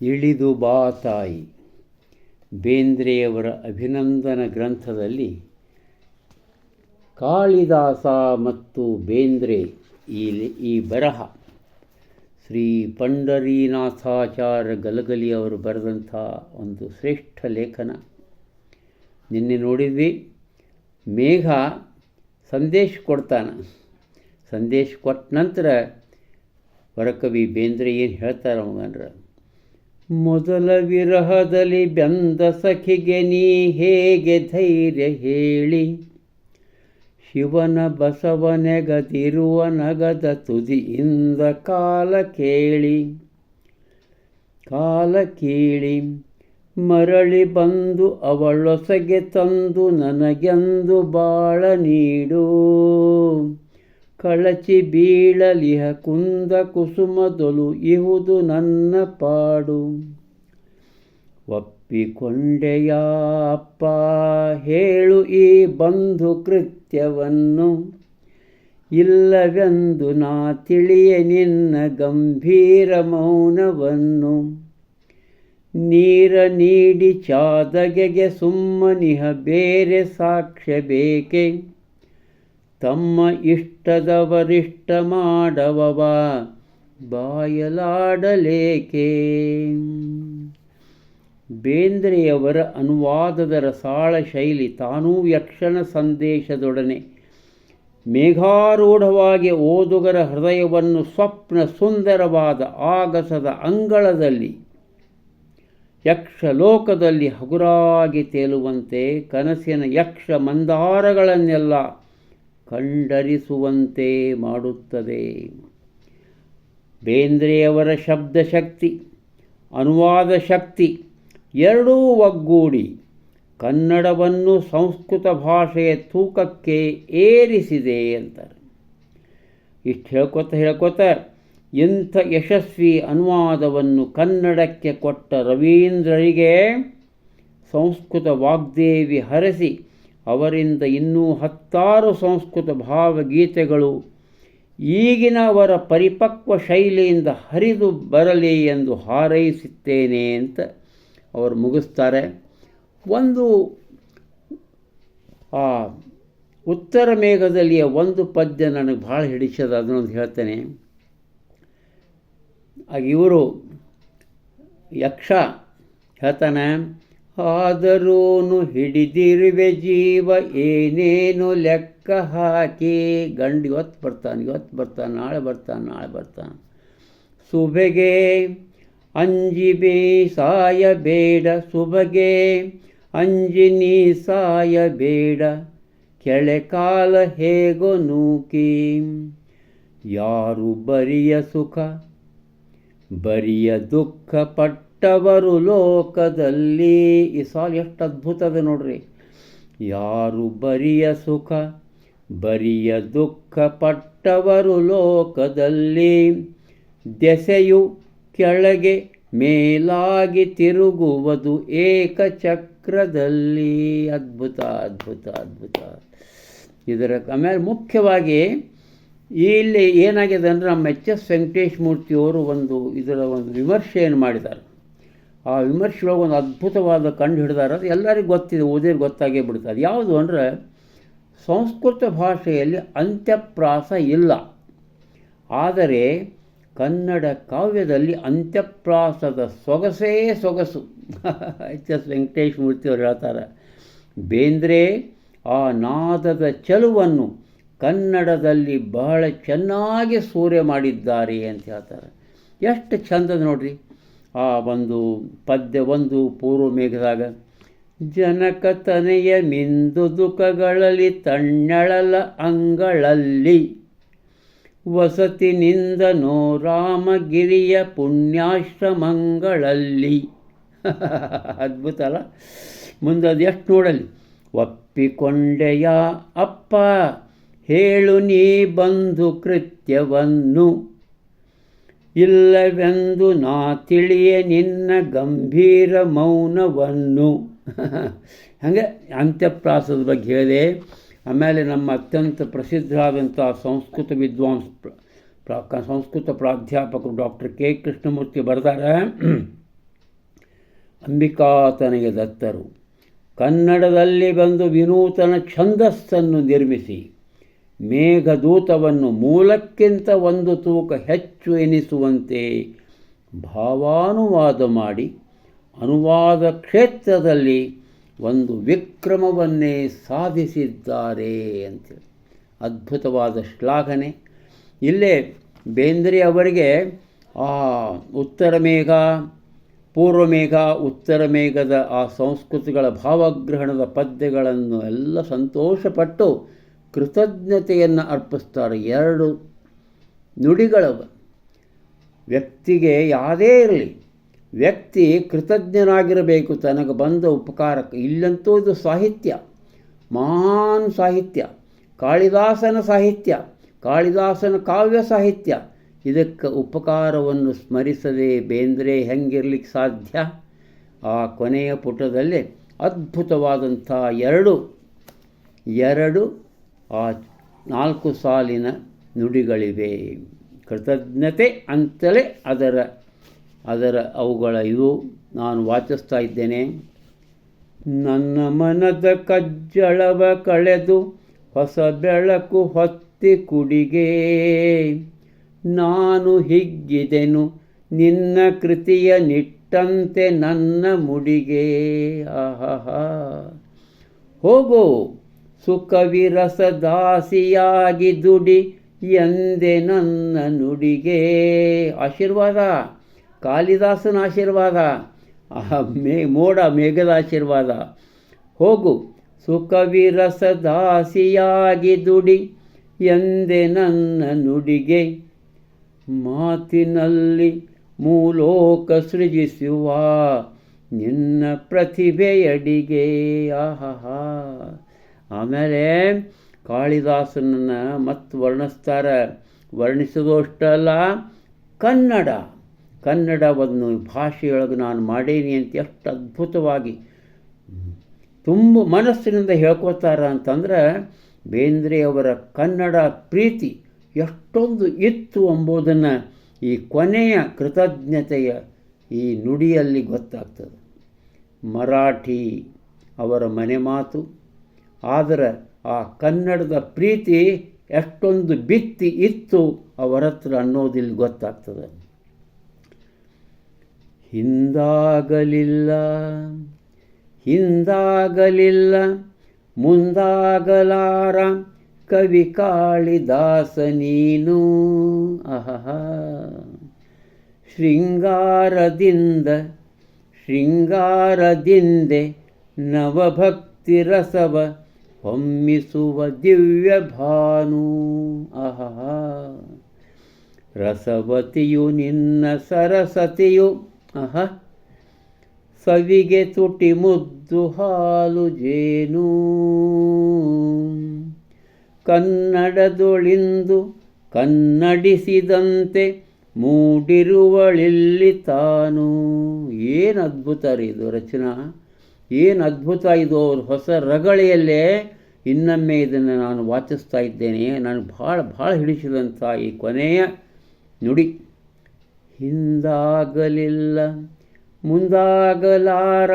ಇಳಿದು ಬಾ ತಾಯಿ. ಬೇಂದ್ರೆಯವರ ಅಭಿನಂದನ ಗ್ರಂಥದಲ್ಲಿ ಕಾಳಿದಾಸ ಮತ್ತು ಬೇಂದ್ರೆ ಈ ಈ ಬರಹ. ಶ್ರೀ ಪಂಡರೀನಾಥಾಚಾರ್ಯ ಗಲಗಲಿಯವರು ಬರೆದಂಥ ಒಂದು ಶ್ರೇಷ್ಠ ಲೇಖನ. ನಿನ್ನೆ ನೋಡಿದ್ವಿ. ಮೇಘ ಸಂದೇಶ ಕೊಡ್ತಾನೆ. ಸಂದೇಶ ಕೊಟ್ಟ ನಂತರ ವರಕವಿ ಬೇಂದ್ರೆ ಏನು ಹೇಳ್ತಾರೆ ಅವಂಗಂದ್ರೆ ಮೊದಲ ವಿರಹದಲ್ಲಿ ಬೆಂದ ಸಖಿಗೆ ನೀ ಹೇಗೆ ಧೈರ್ಯ ಹೇಳಿ? ಶಿವನ ಬಸವನೆಗದಿರುವ ನಗದ ತುದಿಯಿಂದ ಕಾಲ ಕೇಳಿ, ಕಾಲ ಕೀಳಿ. ಮರಳಿ ಬಂದು ಅವಳೊಸಗೆ ತಂದು ನನಗೆಂದು ಬಾಳ ನೀಡು. ಕಳಚಿ ಬೀಳಲಿಹ ಕುಂದ ಕುಸುಮದೊಲು ಇಹುದು ನನ್ನ ಪಾಡು. ಒಪ್ಪಿಕೊಂಡೆಯಾ ಅಪ್ಪ, ಹೇಳು ಈ ಬಂಧು ಕೃತ್ಯವನ್ನು. ಇಲ್ಲವೆಂದು ನಾ ತಿಳಿಯ ನಿನ್ನ ಗಂಭೀರ ಮೌನವನ್ನು. ನೀರ ನೀಡಿ ಚಾದಗೆಗೆ ಸುಮ್ಮನಿಹ ಬೇರೆ ಸಾಕ್ಷ್ಯ ಬೇಕೆ? ತಮ್ಮ ಇಷ್ಟದವರಿಷ್ಟ ಮಾಡವವ ಬಾಯಲಾಡಲೇಕೆ? ಬೇಂದ್ರೆಯವರ ಅನುವಾದದ ರಸಾಳ ಶೈಲಿ ತಾನೂ ಯಕ್ಷಣ ಸಂದೇಶದೊಡನೆ. ಮೇಘಾರೂಢವಾಗಿ ಓದುಗರ ಹೃದಯವನ್ನು ಸ್ವಪ್ನ ಸುಂದರವಾದ ಆಗಸದ ಅಂಗಳದಲ್ಲಿ ಯಕ್ಷಲೋಕದಲ್ಲಿ ಹಗುರಾಗಿ ತೇಲುವಂತೆ ಕನಸಿನ ಯಕ್ಷ ಮಂದಾರಗಳನ್ನೆಲ್ಲ ಕಂಡರಿಸುವಂತೆ ಮಾಡುತ್ತದೆ. ಬೇಂದ್ರೆಯವರ ಶಬ್ದಶಕ್ತಿ ಅನುವಾದ ಶಕ್ತಿ ಎರಡೂ ಒಗ್ಗೂಡಿ ಕನ್ನಡವನ್ನು ಸಂಸ್ಕೃತ ಭಾಷೆಯ ತೂಕಕ್ಕೆ ಏರಿಸಿದೆ ಅಂತಾರೆ. ಇಷ್ಟು ಹೇಳ್ಕೊತ ಹೇಳ್ಕೊತ ಇಂಥ ಯಶಸ್ವಿ ಅನುವಾದವನ್ನು ಕನ್ನಡಕ್ಕೆ ಕೊಟ್ಟ ರವೀಂದ್ರರಿಗೆ ಸಂಸ್ಕೃತ ವಾಗ್ದೇವಿ ಹರಸಿ, ಅವರಿಂದ ಇನ್ನೂ ಹತ್ತಾರು ಸಂಸ್ಕೃತ ಭಾವಗೀತೆಗಳು ಈಗಿನ ಅವರ ಪರಿಪಕ್ವ ಶೈಲಿಯಿಂದ ಹರಿದು ಬರಲಿ ಎಂದು ಹಾರೈಸುತ್ತೇನೆ ಅಂತ ಅವರು ಮುಗಿಸ್ತಾರೆ. ಒಂದು, ಆ, ಉತ್ತರ ಮೇಘದಲ್ಲಿಯ ಒಂದು ಪದ್ಯ ನನಗೆ ಭಾಳ ಹಿಡಿಸದ ಅದನ್ನೊಂದು ಹೇಳ್ತೇನೆ. ಇವರು ಯಕ್ಷ ಹೇಳ್ತಾನೆ ಆದರೂನು ಹಿಡಿದಿರುವೆ ಜೀವ, ಏನೇನು ಲೆಕ್ಕ ಹಾಕಿ? ಗಂಡು ಇವತ್ತು ಬರ್ತಾನೆ ಇವತ್ತು ಬರ್ತಾನೆ, ನಾಳೆ ಬರ್ತಾನೆ ನಾಳೆ ಬರ್ತಾನೆ. ಸುಬೆಗೆ ಅಂಜಿಬಿ ಸಾಯಬೇಡ ಸುಬಗೆ ಅಂಜಿನಿ ಸಾಯಬೇಡ, ಕೆಳೆ ಕಾಲ ಹೇಗೋ ನೂಕಿ? ಯಾರು ಬರಿಯ ಸುಖ ಬರಿಯ ದುಃಖ ಪಟ್ಟವರು ಲೋಕದಲ್ಲಿ. ಈ ಸಾಲ್ ಎಷ್ಟು ಅದ್ಭುತದ ನೋಡ್ರಿ. ಯಾರು ಬರಿಯ ಸುಖ, ಬರಿಯ ದುಃಖ ಪಟ್ಟವರು ಲೋಕದಲ್ಲಿ. ದೆಸೆಯು ಕೆಳಗೆ ಮೇಲಾಗಿ ತಿರುಗುವುದು ಏಕಚಕ್ರದಲ್ಲಿ. ಅದ್ಭುತ ಅದ್ಭುತ ಅದ್ಭುತ. ಇದರ ಆಮೇಲೆ ಮುಖ್ಯವಾಗಿ ಇಲ್ಲಿ ಏನಾಗಿದೆ ಅಂದರೆ ನಮ್ಮ ಎಚ್ ಎಸ್ ವೆಂಕಟೇಶ್ ಮೂರ್ತಿಯವರು ಒಂದು ಇದರ ಒಂದು ವಿಮರ್ಶೆಯನ್ನು ಮಾಡಿದ್ದಾರೆ. ಆ ವಿಮರ್ಶೆಯೊಳಗೆ ಒಂದು ಅದ್ಭುತವಾದ ಕಂಡು ಹಿಡಿದಾರೆ. ಅದು ಎಲ್ಲರಿಗೂ ಗೊತ್ತಿದೆ ಓದಿದ್ರೆ ಗೊತ್ತಾಗೇ ಬಿಡ್ತದೆ ಯಾವುದು ಅಂದರೆ ಸಂಸ್ಕೃತ ಭಾಷೆಯಲ್ಲಿ ಅಂತ್ಯಪ್ರಾಸ ಇಲ್ಲ. ಆದರೆ ಕನ್ನಡ ಕಾವ್ಯದಲ್ಲಿ ಅಂತ್ಯಪ್ರಾಸದ ಸೊಗಸೇ ಸೊಗಸು. ಎಚ್ ಎಸ್ ವೆಂಕಟೇಶ್ ಮೂರ್ತಿಯವರು ಹೇಳ್ತಾರೆ, ಬೇಂದ್ರೆ ಆ ನಾದದ ಚಲುವನ್ನು ಕನ್ನಡದಲ್ಲಿ ಬಹಳ ಚೆನ್ನಾಗಿ ಸೂರ್ಯ ಮಾಡಿದ್ದಾರೆ ಅಂತ ಹೇಳ್ತಾರೆ. ಎಷ್ಟು ಚಂದದ ನೋಡ್ರಿ. ಆ ಒಂದು ಪದ್ಯ, ಒಂದು ಪೂರ್ವ ಮೇಘದಾಗ, ಜನಕ ತನೆಯ ಮಿಂದು ದುಃಖಗಳಲ್ಲಿ ತಣ್ಣಳಲ ಅಂಗಳಲ್ಲಿ ವಸತಿನಿಂದನೋ ರಾಮಗಿರಿಯ ಪುಣ್ಯಾಶ್ರಮಗಳಲ್ಲಿ. ಅದ್ಭುತ ಅಲ್ಲ. ಮುಂದೆ ಅದು ಎಷ್ಟು ನೋಡಲಿ. ಒಪ್ಪಿಕೊಂಡೆಯ ಅಪ್ಪ ಹೇಳು ನೀ ಬಂಧು ಕೃತ್ಯವನ್ನು. ಇಲ್ಲವೆಂದು ನಾ ತಿಳಿಯ ನಿನ್ನ ಗಂಭೀರ ಮೌನವನ್ನು. ಹಾಗೆ ಅಂತ್ಯಪ್ರಾಸದ ಬಗ್ಗೆ ಹೇಳಿದೆ. ಆಮೇಲೆ ನಮ್ಮ ಅತ್ಯಂತ ಪ್ರಸಿದ್ಧರಾದಂಥ ಸಂಸ್ಕೃತ ವಿದ್ವಾಂಸ ಸಂಸ್ಕೃತ ಪ್ರಾಧ್ಯಾಪಕರು ಡಾಕ್ಟರ್ ಕೆ ಕೃಷ್ಣಮೂರ್ತಿ ಬರ್ತಾರೆ ಅಂಬಿಕಾತನಿಗೆ ದತ್ತರು. ಕನ್ನಡದಲ್ಲಿ ಬಂದು ವಿನೂತನ ಛಂದಸ್ಸನ್ನು ನಿರ್ಮಿಸಿ. ಮೇಘದೂತವನ್ನು ಮೂಲಕ್ಕಿಂತ ಒಂದು ತೂಕ ಹೆಚ್ಚು ಎನಿಸುವಂತೆ ಭಾವಾನುವಾದ ಮಾಡಿ ಅನುವಾದ ಕ್ಷೇತ್ರದಲ್ಲಿ ಒಂದು ವಿಕ್ರಮವನ್ನೇ ಸಾಧಿಸಿದ್ದಾರೆ ಅಂತೇಳಿ. ಅದ್ಭುತವಾದ ಶ್ಲಾಘನೆ. ಇಲ್ಲೇ ಬೇಂದ್ರೆ ಅವರಿಗೆ ಆ ಉತ್ತರ ಮೇಘ, ಪೂರ್ವ ಮೇಘ, ಉತ್ತರ ಮೇಘದ ಆ ಸಂಸ್ಕೃತಿಗಳ ಭಾವಗ್ರಹಣದ ಪದ್ಯಗಳನ್ನು ಎಲ್ಲ ಸಂತೋಷಪಟ್ಟು ಕೃತಜ್ಞತೆಯನ್ನು ಅರ್ಪಿಸ್ತಾರೆ. ಎರಡು ನುಡಿಗಳವ. ವ್ಯಕ್ತಿಗೆ ಯಾವುದೇ ಇರಲಿ, ವ್ಯಕ್ತಿ ಕೃತಜ್ಞನಾಗಿರಬೇಕು ತನಗೆ ಬಂದ ಉಪಕಾರಕ್ಕೆ ಇಲ್ಲಂತೂ ಇದು ಸಾಹಿತ್ಯ, ಮಹಾನ್ ಸಾಹಿತ್ಯ, ಕಾಳಿದಾಸನ ಸಾಹಿತ್ಯ, ಕಾಳಿದಾಸನ ಕಾವ್ಯ ಸಾಹಿತ್ಯ. ಇದಕ್ಕೆ ಉಪಕಾರವನ್ನು ಸ್ಮರಿಸದೆ ಬೇಂದ್ರೆ ಹೆಂಗಿರ್ಲಿಕ್ಕೆ ಸಾಧ್ಯ? ಆ ಕೊನೆಯ ಪುಟದಲ್ಲಿ ಅದ್ಭುತವಾದಂಥ ಎರಡು ಎರಡು ಆ ನಾಲ್ಕು ಸಾಲಿನ ನುಡಿಗಳಿವೆ. ಕೃತಜ್ಞತೆ ಅಂತಲೇ ಅದರ ಅದರ ಅವುಗಳ ಇದು ನಾನು ವಾಚಿಸ್ತಾ ಇದ್ದೇನೆ. ನನ್ನ ಮನದ ಕಜ್ಜಳವ ಕಳೆದು ಹೊಸ ಬೆಳಕು ಹೊತ್ತಿ ಕುಡಿಗೆ. ನಾನು ಹಿಗ್ಗಿದೆನು ನಿನ್ನ ಕೃತಿಯ ನಿಟ್ಟಂತೆ ನನ್ನ ಮುಡಿಗೆ. ಆಹಾ ಹೋಗೋ. ಸುಖವಿರಸದಾಸಿಯಾಗಿ ದುಡಿ ಎಂದೆ ನನ್ನ ನುಡಿಗೆ. ಆಶೀರ್ವಾದ, ಕಾಳಿದಾಸನ ಆಶೀರ್ವಾದ ಮೇ, ಮೋಡ ಮೇಘದ ಆಶೀರ್ವಾದ. ಹೋಗು, ಸುಖವಿರಸದಾಸಿಯಾಗಿ ದುಡಿ ಎಂದೆ ನನ್ನ ನುಡಿಗೆ. ಮಾತಿನಲ್ಲಿ ಮೂಲೋಕ ಸೃಜಿಸುವ ನಿನ್ನ ಪ್ರತಿಭೆಯಡಿಗೆ. ಆಹಾ. ಆಮೇಲೆ ಕಾಳಿದಾಸನನ್ನು ಮತ್ತು ವರ್ಣಿಸ್ತಾರೆ. ವರ್ಣಿಸೋದಷ್ಟಲ್ಲ ಕನ್ನಡ. ಕನ್ನಡವನ್ನು ಭಾಷೆಯೊಳಗೆ ನಾನು ಮಾಡೇನಿ ಅಂತ ಎಷ್ಟು ಅದ್ಭುತವಾಗಿ ತುಂಬ ಮನಸ್ಸಿನಿಂದ ಹೇಳ್ಕೊತಾರ ಅಂತಂದ್ರೆ ಬೇಂದ್ರೆಯವರ ಕನ್ನಡ ಪ್ರೀತಿ ಎಷ್ಟೊಂದು ಇತ್ತು ಎಂಬುದನ್ನು ಈ ಕೊನೆಯ ಕೃತಜ್ಞತೆಯ ಈ ನುಡಿಯಲ್ಲಿ ಗೊತ್ತಾಗ್ತದೆ. ಮರಾಠಿ ಅವರ ಮನೆ ಮಾತು. ಆದರೆ ಆ ಕನ್ನಡದ ಪ್ರೀತಿ ಎಷ್ಟೊಂದು ಬಿತ್ತಿ ಇತ್ತು ಅವರ ಹತ್ರ ಅನ್ನೋದಿಲ್ಲಿ ಗೊತ್ತಾಗ್ತದೆ. ಹಿಂದಾಗಲಿಲ್ಲ ಹಿಂದಾಗಲಿಲ್ಲ, ಮುಂದಾಗಲಾರ ಕವಿ ಕಾಳಿದಾಸ ನೀನು. ಅಹಹ. ಶೃಂಗಾರದಿಂದ, ಶೃಂಗಾರದಿಂದೆ ನವಭಕ್ತಿ ರಸವ ಹೊಮ್ಮಿಸುವ ದಿವ್ಯ ಭಾನು ಅಹಹ ರಸವತಿಯು ನಿನ್ನ ಸರಸತಿಯು. ಅಹ ಸವಿಗೆ ತುಟಿ ಮುದ್ದು ಹಾಲು ಜೇನು. ಕನ್ನಡದೊಳಿಂದು ಕನ್ನಡಿಸಿದಂತೆ ಮೂಡಿರುವಳಿಲ್ಲಿ ತಾನು. ಏನು ಅದ್ಭುತ ರೀ ಇದು ರಚನಾ. ಏನು ಅದ್ಭುತ ಇದು ಅವ್ರ ಹೊಸ ರಗಳೆಯಲ್ಲೇ ಇನ್ನೊಮ್ಮೆ ಇದನ್ನು ನಾನು ವಾಚಿಸ್ತಾ ಇದ್ದೇನೆ. ನಾನು ಭಾಳ ಭಾಳ ಹಿಡಿಸಿದಂಥ ಈ ಕೊನೆಯ ನುಡಿ. ಹಿಂದಾಗಲಿಲ್ಲ, ಮುಂದಾಗಲಾರ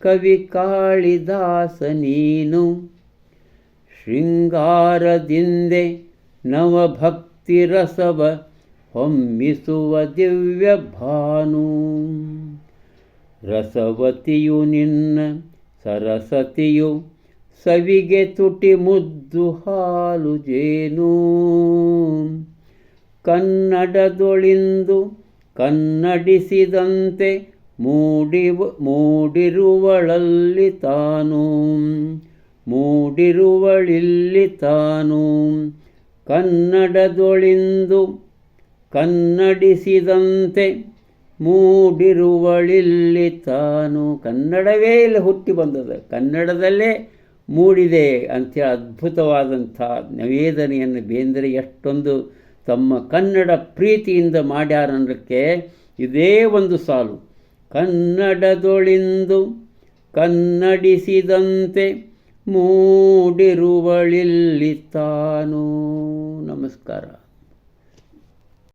ಕವಿ ಕಾಳಿದಾಸ ನೀನು. ಶೃಂಗಾರದಿಂದೆ ನವಭಕ್ತಿ ರಸವ ಹೊಮ್ಮಿಸುವ ದಿವ್ಯ ಭಾನು. ರಸವತಿಯು ನಿನ್ನ ಸರಸತಿಯು ಸವಿಗೆ ತುಟಿ ಮುದ್ದು ಹಾಲು ಜೇನು. ಕನ್ನಡದೊಳಿಂದು ಕನ್ನಡಿಸಿದಂತೆ ಮೂಡಿ ಮೂಡಿರುವಳಲ್ಲಿ ತಾನು. ಮೂಡಿರುವಳಿಲ್ಲಿ ತಾನು. ಕನ್ನಡದೊಳಿಂದು ಕನ್ನಡಿಸಿದಂತೆ ಮೂಡಿರುವಳಿಲ್ಲಿ ತಾನು ಕನ್ನಡವೇ ಇಲ್ಲಿ, ಹುಟ್ಟಿ ಬಂದದ ಕನ್ನಡದಲ್ಲೇ ಮೂಡಿದೆ ಅಂಥೇಳಿ ಅದ್ಭುತವಾದಂಥ ನಿವೇದನೆಯನ್ನು ಬೇಂದ್ರೆ ಎಷ್ಟೊಂದು ತಮ್ಮ ಕನ್ನಡ ಪ್ರೀತಿಯಿಂದ ಮಾಡ್ಯಾರನ್ನಕ್ಕೆ ಇದೇ ಒಂದು ಸಾಲು. ಕನ್ನಡದೊಳಿಂದು ಕನ್ನಡಿಸಿದಂತೆ ಮೂಡಿರುವಳಿಲ್ಲಿ ತಾನು. ನಮಸ್ಕಾರ.